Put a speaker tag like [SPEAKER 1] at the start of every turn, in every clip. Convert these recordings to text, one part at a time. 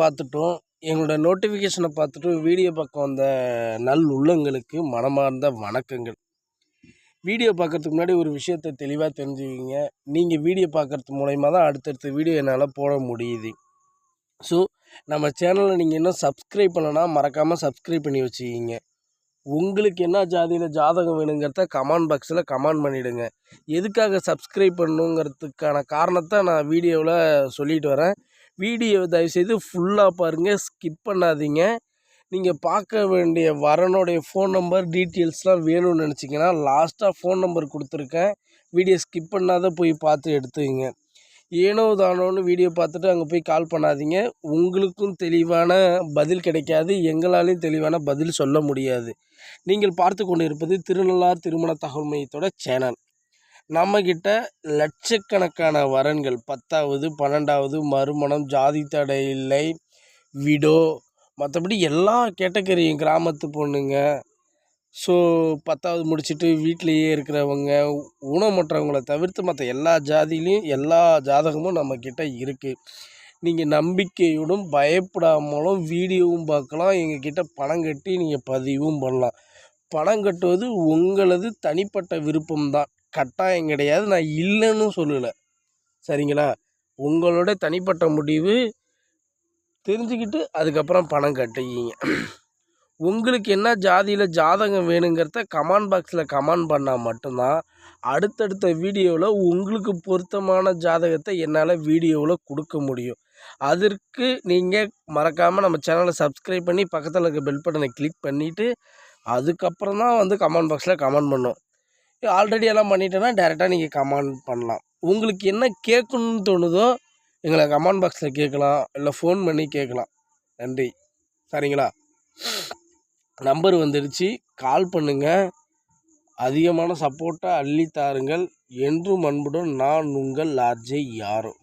[SPEAKER 1] பார்த்துட்டும். எங்களோட நோட்டிஃபிகேஷனை பார்த்துட்டும். வீடியோ பக்கம் வந்த நல் உள்ளங்களுக்கு மனமார்ந்த வணக்கங்கள். வீடியோ பார்க்கறதுக்கு முன்னாடி ஒரு விஷயத்தை தெளிவாக தெரிஞ்சுக்கிங்க நீங்கள் வீடியோ பார்க்கறது மூலயமா தான் அடுத்தடுத்த வீடியோ என்னால் போட முடியுது. ஸோ நம்ம சேனலை நீங்கள் இன்னும் சப்ஸ்கிரைப் பண்ணலன்னா மறக்காமல் சப்ஸ்கிரைப் பண்ணி வச்சுக்கிங்க உங்களுக்கு என்ன ஜாதியில் ஜாதகம் வேணுங்கிறத கமெண்ட் பாக்ஸில் கமெண்ட் பண்ணிவிடுங்க எதுக்காக சப்ஸ்கிரைப் பண்ணணுங்கிறதுக்கான காரணத்தை நான் வீடியோவில் சொல்லிட்டு வரேன். வீடியோ தயவுசெய்து ஃபுல்லாக பாருங்கள் ஸ்கிப் பண்ணாதீங்க. நீங்கள் பார்க்க வேண்டிய வரனுடைய ஃபோன் நம்பர் டீட்டெயில்ஸ்லாம் வேணும்னு நினச்சிங்கன்னா லாஸ்ட்டாக ஃபோன் நம்பர் கொடுத்துருக்கேன். வீடியோ ஸ்கிப் பண்ணாத போய் பார்த்து எடுத்துக்கங்க. ஏனோ தானோன்னு வீடியோ பார்த்துட்டு அங்கே போய் கால் பண்ணாதீங்க. உங்களுக்கும் தெளிவான பதில் கிடைக்காது. எங்களாலையும் தெளிவான பதில் சொல்ல முடியாது. நீங்கள் பார்த்து கொண்டு இருப்பது திருநள்ளார் திருமண தகவல் மையத்தோட சேனல் நம்மக்கிட்ட லட்சக்கணக்கான வரன்கள். பத்தாவது பன்னெண்டாவது மறுமணம் ஜாதி தடை இல்லை விடோ மற்றபடி எல்லா கேட்டகரியும் கிராமத்து பொண்ணுங்க. ஸோ பத்தாவது முடிச்சுட்டு வீட்டிலையே இருக்கிறவங்க ஊனமுற்றவங்களை தவிர்த்து மற்ற எல்லா ஜாதியிலையும் எல்லா ஜாதகமும் நம்மக்கிட்ட இருக்குது நீங்கள் நம்பிக்கையோடும் பயப்படாமலும் வீடியோவும் பார்க்கலாம் எங்ககிட்ட பணம் கட்டி நீங்கள் பதிவும் பண்ணலாம். பணம் கட்டுவது உங்களது தனிப்பட்ட விருப்பம்தான். கட்டாயம் கிடையாது. நான் இல்லைன்னு சொல்லலை. சரிங்களா? உங்களோட தனிப்பட்ட முடிவு தெரிஞ்சுக்கிட்டு அதுக்கப்புறம் பணம் கட்டிக்கிங்க உங்களுக்கு என்ன ஜாதியில் ஜாதகம் வேணுங்கிறத கமெண்ட் பாக்ஸில் கமெண்ட் பண்ணால் மட்டும்தான் அடுத்தடுத்த வீடியோவில் உங்களுக்கு பொருத்தமான ஜாதகத்தை என்னால் வீடியோவில் கொடுக்க முடியும். அதற்கு நீங்கள் மறக்காமல் நம்ம சேனலை சப்ஸ்கிரைப் பண்ணி பக்கத்தில் இருக்க பெல் பட்டனை கிளிக் பண்ணிவிட்டு அதுக்கப்புறம் தான் வந்து கமெண்ட் பாக்ஸில் கமெண்ட் பண்ணும். ஆல்ரெடி எல்லாம் பண்ணிட்டேன்னா டேரெக்டாக நீங்கள் கமெண்ட் பண்ணலாம். உங்களுக்கு என்ன கேட்கணுன்னு தோணுதோ எங்களை கமெண்ட் பாக்ஸில் கேட்கலாம் இல்லை ஃபோன் பண்ணி கேட்கலாம். நன்றி. சரிங்களா? நம்பர் வந்துடுச்சு கால் பண்ணுங்கள் அதிகமான சப்போர்ட்டை அள்ளி தாருங்கள். என்றும் அன்புடன் நான் உங்கள் ஆர்ஜே யாரோ.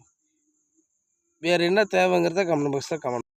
[SPEAKER 1] வேறு என்ன தேவைங்கிறத கமெண்ட் பாக்ஸில் கமெண்ட்